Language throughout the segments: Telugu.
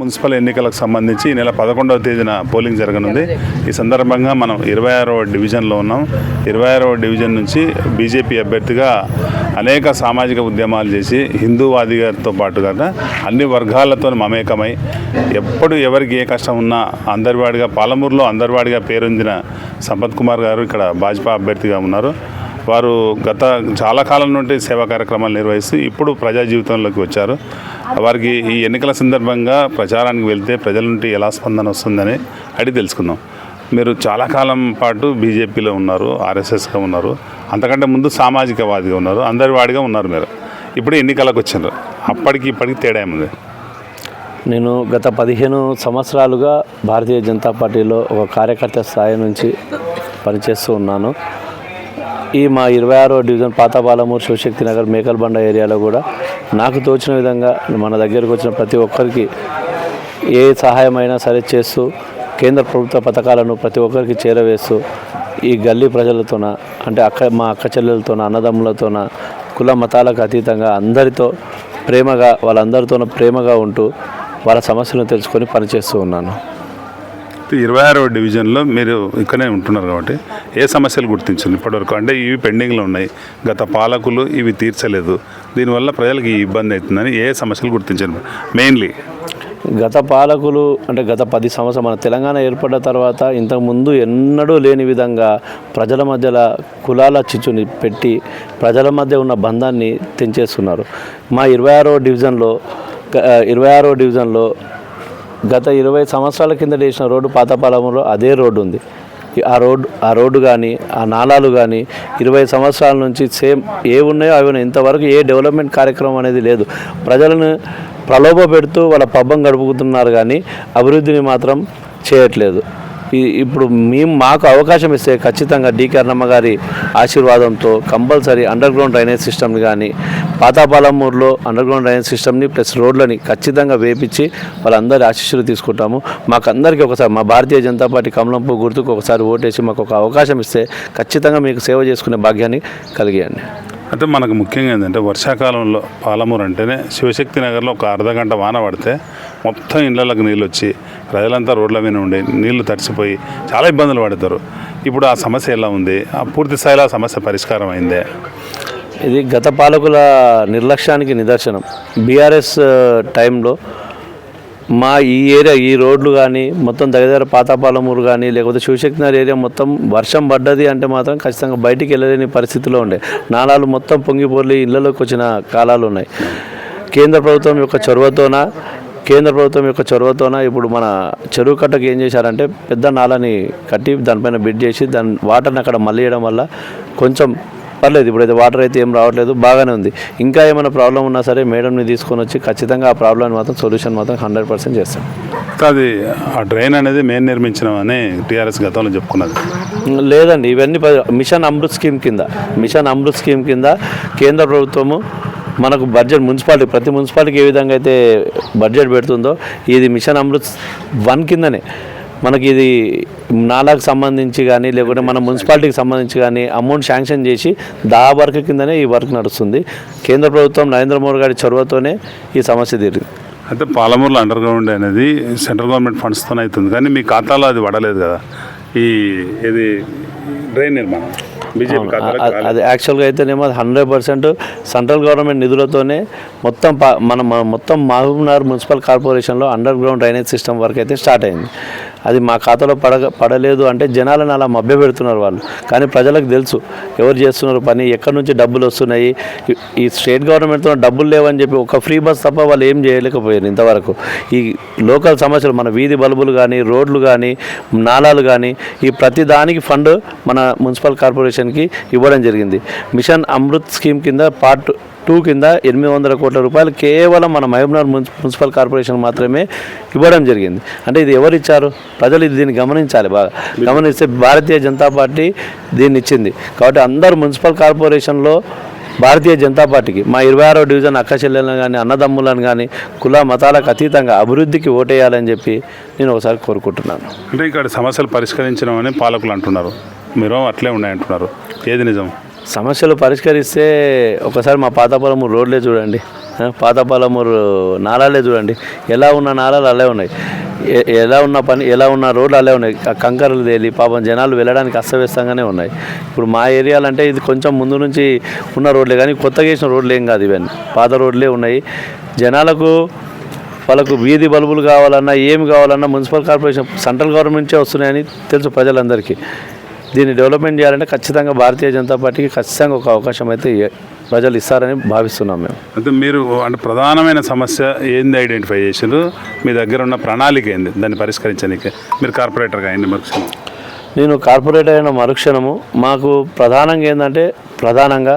మున్సిపల్ ఎన్నికలకు సంబంధించి ఈ నెల పదకొండవ తేదీన పోలింగ్ జరగనుంది. ఈ సందర్భంగా మనం ఇరవై ఆరవ డివిజన్లో ఉన్నాం. ఇరవై ఆరవ డివిజన్ నుంచి బీజేపీ అభ్యర్థిగా అనేక సామాజిక ఉద్యమాలు చేసి హిందూవాదిగారితో పాటుగా అన్ని వర్గాలతో మమేకమై ఎప్పుడు ఎవరికి ఏ కష్టం ఉన్నా అందరివాడిగా పాలమూరులో అందరివాడిగా పేరొందిన సంపత్ కుమార్ గారు ఇక్కడ భాజపా అభ్యర్థిగా ఉన్నారు. వారు గత చాలా కాలం నుండి సేవా కార్యక్రమాలు నిర్వహిస్తూ ఇప్పుడు ప్రజా జీవితంలోకి వచ్చారు. వారికి ఈ ఎన్నికల సందర్భంగా ప్రచారానికి వెళ్తే ప్రజల నుండి ఎలా స్పందన వస్తుందని అడిగి తెలుసుకుందాం. మీరు చాలా కాలం పాటు బీజేపీలో ఉన్నారు ఆర్ఎస్ఎస్గా ఉన్నారు అంతకంటే ముందు సామాజికవాదిగా ఉన్నారు అందరి వాడిగా ఉన్నారు మీరు. ఇప్పుడు ఎన్నికలకు వచ్చారు అప్పటికి ఇప్పటికి తేడా ఏముంది? నేను గత పదిహేను సంవత్సరాలుగా భారతీయ జనతా పార్టీలో ఒక కార్యకర్త స్థాయి నుంచి పనిచేస్తూ ఉన్నాను. ఈ మా ఇరవై ఆరో డివిజన్ పాతపాలమూరు శివశక్తి నగర్ మేకల్బండ ఏరియాలో కూడా నాకు తోచిన విధంగా మన దగ్గరకు వచ్చిన ప్రతి ఒక్కరికి ఏ సహాయమైనా సరే చేస్తూ కేంద్ర ప్రభుత్వ పథకాలను ప్రతి ఒక్కరికి చేరవేస్తూ ఈ గల్లీ ప్రజలతోన అంటే అక్క మా అక్క చెల్లెలతోన అన్నదమ్ములతోన కుల మతాలకు అతీతంగా అందరితో ప్రేమగా వాళ్ళందరితోనూ ప్రేమగా ఉంటూ వాళ్ళ సమస్యలను తెలుసుకొని పనిచేస్తూ ఉన్నాను. ఇరవై ఆరవ డివిజన్లో మీరు ఇక్కడనే ఉంటున్నారు కాబట్టి ఏ సమస్యలు గుర్తించారు ఇప్పటివరకు? అంటే ఇవి పెండింగ్లో ఉన్నాయి. గత పాలకులు ఇవి తీర్చలేదు. దీనివల్ల ప్రజలకు ఈ ఇబ్బంది అవుతుందని ఏ సమస్యలు గుర్తించారు? మెయిన్లీ గత పాలకులు అంటే గత పది సంవత్సరం మన తెలంగాణ ఏర్పడ్డ తర్వాత ఇంతకుముందు ఎన్నడూ లేని విధంగా ప్రజల మధ్యలో కులాల చిచ్చుని పెట్టి ప్రజల మధ్య ఉన్న బంధాన్ని తెంచేస్తున్నారు. మా ఇరవై ఆరో డివిజన్లో ఇరవై ఆరో డివిజన్లో గత ఇరవై సంవత్సరాల కింద వేసిన రోడ్డు పాతపాలెంలో అదే రోడ్డు ఉంది. ఆ రోడ్డు ఆ రోడ్డు కానీ ఆ నాలాలు కానీ ఇరవై సంవత్సరాల నుంచి సేమ్ ఏ ఉన్నాయో అవి ఉన్నాయి. ఇంతవరకు ఏ డెవలప్మెంట్ కార్యక్రమం అనేది లేదు. ప్రజలను ప్రలోభ పెడుతూ వాళ్ళ పబ్బం గడుపుతున్నారు కానీ అభివృద్ధిని మాత్రం చేయట్లేదు. ఇప్పుడు మేము మాకు అవకాశం ఇస్తే ఖచ్చితంగా డి కర్ణమ్మ గారి ఆశీర్వాదంతో కంపల్సరీ అండర్ గ్రౌండ్ డ్రైనేజ్ సిస్టమ్ని కానీ పాతాపాలమూరులో అండర్ గ్రౌండ్ డ్రైనేజ్ సిస్టమ్ని ప్లస్ రోడ్లని ఖచ్చితంగా వేపించి వాళ్ళందరి ఆశీస్సులు తీసుకుంటాము. మాకు అందరికీ ఒకసారి మా భారతీయ జనతా పార్టీ కమలంపు గుర్తుకు ఒకసారి ఓటేసి మాకు ఒక అవకాశం ఇస్తే ఖచ్చితంగా మీకు సేవ చేసుకునే భాగ్యాన్ని కలిగియండి అంటే మనకు ముఖ్యంగా ఏంటంటే వర్షాకాలంలో పాలమూరు అంటేనే శివశక్తి నగర్లో ఒక అర్ధ గంట వాన పడితే మొత్తం ఇళ్ళలకు నీళ్ళు వచ్చి ప్రజలంతా రోడ్ల మీద ఉండి నీళ్ళు తడిసిపోయి చాలా ఇబ్బందులు పడతారు. ఇప్పుడు ఆ సమస్య ఎలా ఉంది? ఆ పూర్తి స్థాయిలో ఆ సమస్య పరిష్కారం అయిందే? ఇది గత పాలకుల నిర్లక్ష్యానికి నిదర్శనం. బీఆర్ఎస్ టైంలో మా ఈ ఏరియా ఈ రోడ్లు కానీ మొత్తం దగ్గర పాతాపాలమూరు కానీ లేకపోతే శివశక్తినగర్ ఏరియా మొత్తం వర్షం పడ్డది అంటే మాత్రం ఖచ్చితంగా బయటికి వెళ్ళలేని పరిస్థితిలో ఉండే. నాళాలు మొత్తం పొంగిపోలి ఇళ్ళలోకి వచ్చిన కాలాలు ఉన్నాయి. కేంద్ర ప్రభుత్వం యొక్క చొరవతోన కేంద్ర ప్రభుత్వం యొక్క చొరవతోన ఇప్పుడు మన చెరువు కట్టకు ఏం చేశారంటే పెద్ద నాలని కట్టి దానిపైన బిడ్ చేసి దాని వాటర్ని అక్కడ మళ్ళీయడం వల్ల కొంచెం పర్లేదు ఇప్పుడైతే వాటర్ అయితే ఏం రావట్లేదు బాగానే ఉంది. ఇంకా ఏమైనా ప్రాబ్లం ఉన్నా సరే మేడంని తీసుకొని వచ్చి ఖచ్చితంగా ఆ ప్రాబ్లమ్ని మాత్రం సొల్యూషన్ మాత్రం హండ్రెడ్ పర్సెంట్ చేస్తాం. అది ఆ డ్రైన్ అనేది మేము నిర్మించినామని టీఆర్ఎస్ గతంలో చెప్పుకున్నది. లేదండి ఇవన్నీ మిషన్ అమృత్ స్కీమ్ కింద మిషన్ అమృత్ స్కీమ్ కింద కేంద్ర ప్రభుత్వము మనకు బడ్జెట్ మున్సిపాలిటీ ప్రతి మున్సిపాలిటీకి ఏ విధంగా అయితే బడ్జెట్ పెడుతుందో ఇది మిషన్ అమృత్ వన్ కిందనే. మనకి ఇది నాలాకు సంబంధించి కానీ లేకుంటే మన మున్సిపాలిటీకి సంబంధించి కానీ అమౌంట్ శాంక్షన్ చేసి దా వర్క్ కిందనే ఈ వర్క్ నడుస్తుంది. కేంద్ర ప్రభుత్వం నరేంద్ర మోడీ గారి చొరవతోనే ఈ సమస్య తీరింది. అయితే పాలమూరులో అండర్ గ్రౌండ్ అనేది సెంట్రల్ గవర్నమెంట్ ఫండ్స్తోనే అవుతుంది. కానీ మీ ఖాతాలో అది పడలేదు కదా. ఈ ఇది డ్రైన్ నిర్మాణం అది యాక్చువల్గా అయితేనేమో హండ్రెడ్ పర్సెంట్ సెంట్రల్ గవర్నమెంట్ నిధులతోనే మొత్తం మన మొత్తం మహబూబ్నగర్ మున్సిపల్ కార్పొరేషన్లో under ground drainage system work అయితే స్టార్ట్ అయింది. అది మా ఖాతాలో పడగ పడలేదు అంటే జనాలను అలా మభ్య పెడుతున్నారు వాళ్ళు. కానీ ప్రజలకు తెలుసు ఎవరు చేస్తున్నారు పని ఎక్కడి నుంచి డబ్బులు వస్తున్నాయి ఈ- ఈ స్టేట్ గవర్నమెంట్తో డబ్బులు లేవని చెప్పి ఒక ఫ్రీ బస్ తప్ప వాళ్ళు ఏం చేయలేకపోయారు ఇంతవరకు. ఈ లోకల్ సమస్యలు మన వీధి బల్బులు కానీ రోడ్లు కానీ నాలాలు కానీ ఈ ప్రతి దానికి ఫండ్ మన మున్సిపల్ కార్పొరేషన్కి ఇవ్వడం జరిగింది. మిషన్ అమృత్ స్కీమ్ కింద పార్ట్ టూ కింద ఎనిమిది వందల కోట్ల రూపాయలు కేవలం మన మహబూబ్నగర్ మున్సిపల్ కార్పొరేషన్ మాత్రమే ఇవ్వడం జరిగింది. అంటే ఇది ఎవరు ఇచ్చారు? ప్రజలు ఇది దీన్ని గమనించాలి బాగా. గమనిస్తే భారతీయ జనతా పార్టీ దీన్ని ఇచ్చింది. కాబట్టి అందరు మున్సిపల్ కార్పొరేషన్లో భారతీయ జనతా పార్టీకి మా ఇరవై ఆరో డివిజన్ అక్క చెల్లెలను కానీ అన్నదమ్ములను కానీ కుల మతాలకు అతీతంగా అభివృద్ధికి ఓటేయాలని చెప్పి నేను ఒకసారి కోరుకుంటున్నాను. అంటే ఇక్కడ సమస్యలు పరిష్కరించడం పాలకులు అంటున్నారు. మీరు అట్లే ఉన్నాయంటున్నారు. ఏది నిజం? సమస్యలు పరిష్కరిస్తే ఒకసారి మా పాతపాలమూరు రోడ్లే చూడండి. పాతపాలమూరు నాలాలే చూడండి. ఎలా ఉన్న నాలాలు అలా ఉన్నాయి. ఎలా ఉన్న పని ఎలా ఉన్న రోడ్లు అలా ఉన్నాయి. కంకరలు తేలి పాపం జనాలు వెళ్ళడానికి అస్తవ్యస్తంగానే ఉన్నాయి. ఇప్పుడు మా ఏరియాలు అంటే ఇది కొంచెం ముందు నుంచి ఉన్న రోడ్లే కానీ కొత్తగా వేసిన రోడ్లు ఏం కాదు ఇవన్నీ. పాత రోడ్లే ఉన్నాయి. జనాలకు వాళ్ళకు వీధి బల్బులు కావాలన్నా ఏమి కావాలన్నా మున్సిపల్ కార్పొరేషన్ సెంట్రల్ గవర్నమెంట్ నుంచే వస్తున్నాయని తెలుసు ప్రజలందరికీ. దీన్ని డెవలప్మెంట్ చేయాలంటే ఖచ్చితంగా భారతీయ జనతా పార్టీకి ఖచ్చితంగా ఒక అవకాశం అయితే ప్రజలు ఇస్తారని భావిస్తున్నాం మేము. అయితే మీరు అంటే ప్రధానమైన సమస్య ఏంది ఐడెంటిఫై చేసారు మీ దగ్గర ఉన్న ప్రణాళిక ఏంది? దాన్ని పరిష్కరించడానికి మీరు కార్పొరేటర్గా అయింది మరుక్షణం. నేను కార్పొరేటర్ అయిన మరుక్షణము మాకు ప్రధానంగా ఏంటంటే ప్రధానంగా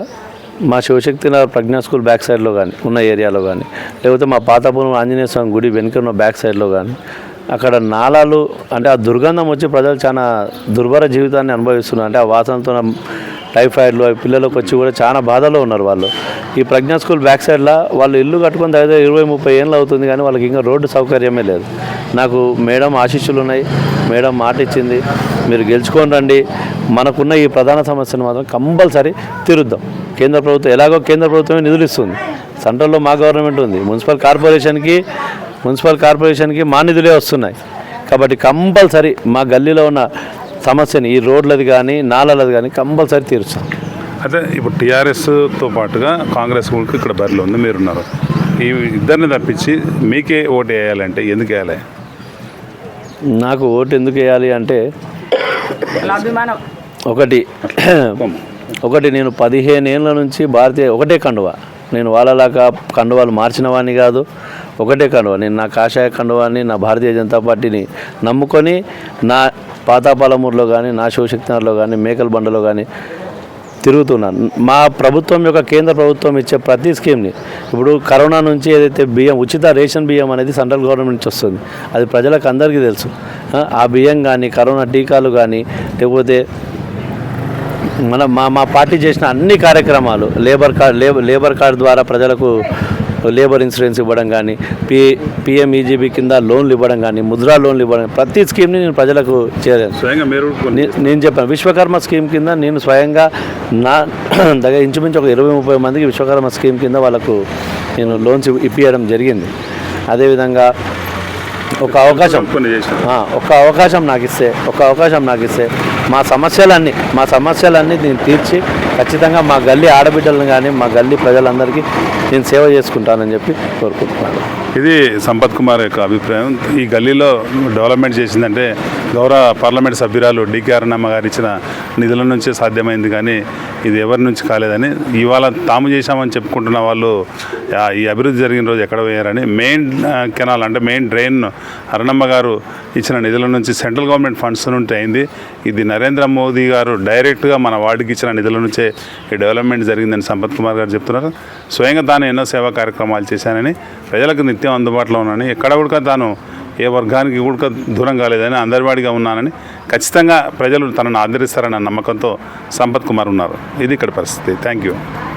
మా శివశక్తి నగర్ ప్రజ్ఞా స్కూల్ బ్యాక్ సైడ్లో కానీ ఉన్న ఏరియాలో కానీ లేకపోతే మా పాతాపురం ఆంజనేయ స్వామి గుడి వెనుక ఉన్న బ్యాక్ సైడ్లో కానీ అక్కడ నాళాలు అంటే ఆ దుర్గంధం వచ్చి ప్రజలు చాలా దుర్భర జీవితాన్ని అనుభవిస్తున్నారు. అంటే ఆ వాసనతో టైఫాయిడ్లు అవి పిల్లలకు వచ్చి కూడా చాలా బాధలో ఉన్నారు వాళ్ళు. ఈ ప్రజ్ఞా స్కూల్ బ్యాక్ సైడ్లో వాళ్ళు ఇల్లు కట్టుకుని దగ్గర ఇరవై ముప్పై ఏళ్ళు అవుతుంది కానీ వాళ్ళకి ఇంకా రోడ్డు సౌకర్యమే లేదు. నాకు మేడం ఆశీస్సులు ఉన్నాయి. మేడం మాట ఇచ్చింది. మీరు గెలుచుకొని రండి. మనకున్న ఈ ప్రధాన సమస్యను మాత్రం కంపల్సరీ తీరుద్దాం. కేంద్ర ప్రభుత్వం ఎలాగో కేంద్ర ప్రభుత్వమే నిధులు ఇస్తుంది. సెంట్రల్లో మా గవర్నమెంట్ ఉంది. మున్సిపల్ కార్పొరేషన్కి మున్సిపల్ కార్పొరేషన్కి మా నిధులే వస్తున్నాయి. కాబట్టి కంపల్సరీ మా గల్లీలో ఉన్న సమస్యని ఈ రోడ్లది కానీ నాలలది కానీ కంపల్సరీ తీరుస్తాం. అయితే ఇప్పుడు టీఆర్ఎస్తో పాటుగా కాంగ్రెస్ కూడా ఇక్కడ బరిలో ఉంది. మీరున్నారు. ఈ ఇద్దరిని తప్పించి మీకే ఓటు వేయాలంటే ఎందుకు వేయాలి? నాకు ఓటు ఎందుకు వేయాలి అంటే ఒకటి ఒకటి నేను పదిహేను ఏళ్ళ నుంచి భారతీయ ఒకటే కండువ. నేను వాళ్ళలాగా కండువాలు మార్చిన వాడిని కాదు. ఒకటే కండువా నేను నా కాషాయ కండువాన్ని నా భారతీయ జనతా పార్టీని నమ్ముకొని నా పాతాపాలమూరులో కానీ నా శివశక్తినగర్లో కానీ మేకల బండలో కానీ తిరుగుతున్నాను మా ప్రభుత్వం యొక్క కేంద్ర ప్రభుత్వం ఇచ్చే ప్రతి స్కీమ్ని ఇప్పుడు కరోనా నుంచి ఏదైతే బియ్యం ఉచిత రేషన్ బియ్యం అనేది సెంట్రల్ గవర్నమెంట్ నుంచి వస్తుంది. అది ప్రజలకు అందరికీ తెలుసు. ఆ, బియ్యం కానీ కరోనా టీకాలు కానీ లేకపోతే మన మా మా పార్టీ చేసిన అన్ని కార్యక్రమాలు లేబర్ కార్డ్ లేబర్ లేబర్ ద్వారా ప్రజలకు లేబర్ ఇన్సూరెన్స్ ఇవ్వడం కానీ పి పిఎంఈజీబీ కింద లోన్లు ఇవ్వడం కానీ ముద్రా లోన్లు ఇవ్వడం ప్రతి స్కీమ్ని నేను ప్రజలకు చేరాను. స్వయంగా మీరు నేను చెప్పాను విశ్వకర్మ స్కీమ్ కింద నేను స్వయంగా నా దగ్గర ఇంచుమించు ఒక ఇరవై ముప్పై మందికి విశ్వకర్మ స్కీమ్ కింద వాళ్ళకు నేను లోన్స్ ఇప్పించడం జరిగింది. అదేవిధంగా ఒక అవకాశం ఒక అవకాశం నాకు ఇస్తే ఒక అవకాశం నాకు ఇస్తే మా సమస్యలన్నీ మా సమస్యలన్నీ నేను తీర్చి ఖచ్చితంగా మా గల్లీ ఆడబిడ్డలను కానీ మా గల్లీ ప్రజలందరికీ నేను సేవ చేసుకుంటానని చెప్పి కోరుకుంటున్నాను. ఇది సంపత్ కుమార్ యొక్క అభిప్రాయం. ఈ గల్లీలో డెవలప్మెంట్ చేసిందంటే గౌరవ పార్లమెంట్ సభ్యురాలు డికే అరుణమ్మ గారు ఇచ్చిన నిధుల నుంచే సాధ్యమైంది కానీ ఇది ఎవరి నుంచి కాలేదని ఇవాళ తాము చేశామని చెప్పుకుంటున్న వాళ్ళు ఈ అభివృద్ధి జరిగిన రోజు ఎక్కడ పోయారని మెయిన్ కెనాల్ అంటే మెయిన్ డ్రైన్ అరుణమ్మ గారు ఇచ్చిన నిధుల నుంచి సెంట్రల్ గవర్నమెంట్ ఫండ్స్ నుండి అయింది. ఇది నరేంద్ర మోదీ గారు డైరెక్ట్గా మన వార్డుకి ఇచ్చిన నిధుల నుంచే ఈ డెవలప్మెంట్ జరిగిందని సంపత్ కుమార్ గారు చెప్తున్నారు. స్వయంగా తాను ఎన్నో సేవా కార్యక్రమాలు చేశానని ప్రజలకు నిత్యం అందుబాటులో ఉన్నానని ఎక్కడ కూడా తాను ఏ వర్గానికి కూడా దూరం కాలేదని అందరివాడిగా ఉన్నానని ఖచ్చితంగా ప్రజలు తనను ఆదరిస్తారన్న నమ్మకంతో సంపత్ కుమార్ ఉన్నారు. ఇది ఇక్కడ పరిస్థితి. Thank you